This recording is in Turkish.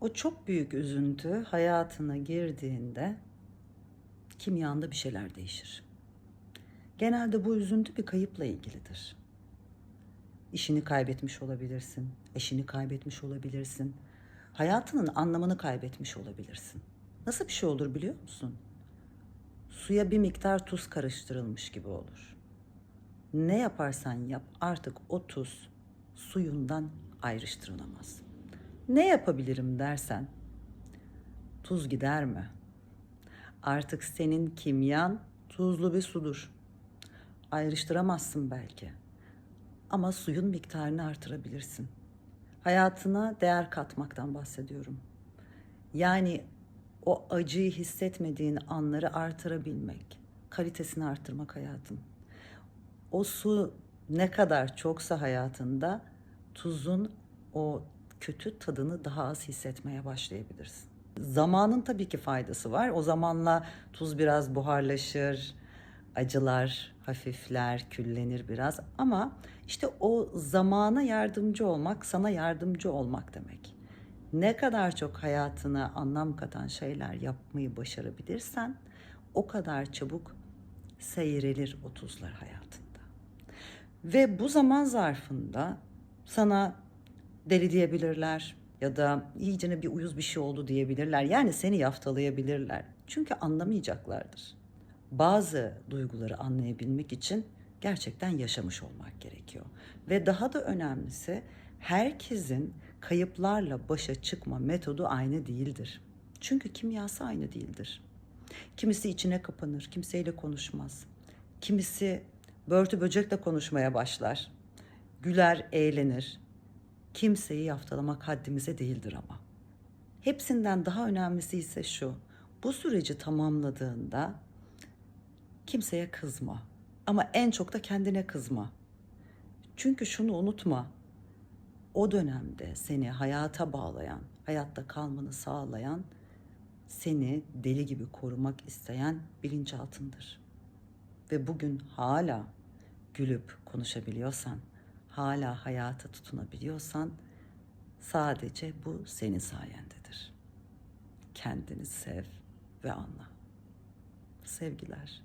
O çok büyük üzüntü hayatına girdiğinde kimyanda bir şeyler değişir. Genelde bu üzüntü bir kayıpla ilgilidir. İşini kaybetmiş olabilirsin, eşini kaybetmiş olabilirsin, hayatının anlamını kaybetmiş olabilirsin. Nasıl bir şey olur biliyor musun? Suya bir miktar tuz karıştırılmış gibi olur. Ne yaparsan yap artık o tuz suyundan ayrıştırılamaz. Ne yapabilirim dersen tuz gider mi? Artık senin kimyan tuzlu bir sudur. Ayrıştıramazsın belki. Ama suyun miktarını artırabilirsin. Hayatına değer katmaktan bahsediyorum. Yani o acıyı hissetmediğin anları artırabilmek, kalitesini artırmak hayatın. O su ne kadar çoksa hayatında tuzun o kötü tadını daha az hissetmeye başlayabilirsin. Zamanın tabii ki faydası var. O zamanla tuz biraz buharlaşır, acılar hafifler, küllenir biraz ama işte o zamana yardımcı olmak, sana yardımcı olmak demek. Ne kadar çok hayatına anlam katan şeyler yapmayı başarabilirsen o kadar çabuk seyrelir o tuzlar hayatında. Ve bu zaman zarfında sana deli diyebilirler ya da iyicene bir uyuz bir şey oldu diyebilirler. Yani seni yaftalayabilirler. Çünkü anlamayacaklardır. Bazı duyguları anlayabilmek için gerçekten yaşamış olmak gerekiyor. Ve daha da önemlisi herkesin kayıplarla başa çıkma metodu aynı değildir. Çünkü kimyası aynı değildir. Kimisi içine kapanır, kimseyle konuşmaz. Kimisi börtü böcekle konuşmaya başlar. Güler, eğlenir. Kimseyi yaftalamak haddimize değildir ama. Hepsinden daha önemlisi ise şu. Bu süreci tamamladığında kimseye kızma. Ama en çok da kendine kızma. Çünkü şunu unutma. O dönemde seni hayata bağlayan, hayatta kalmanı sağlayan, seni deli gibi korumak isteyen bilinçaltındır. Ve bugün hala gülüp konuşabiliyorsan, hala hayata tutunabiliyorsan sadece bu senin sayendedir. Kendini sev ve anla. Sevgiler.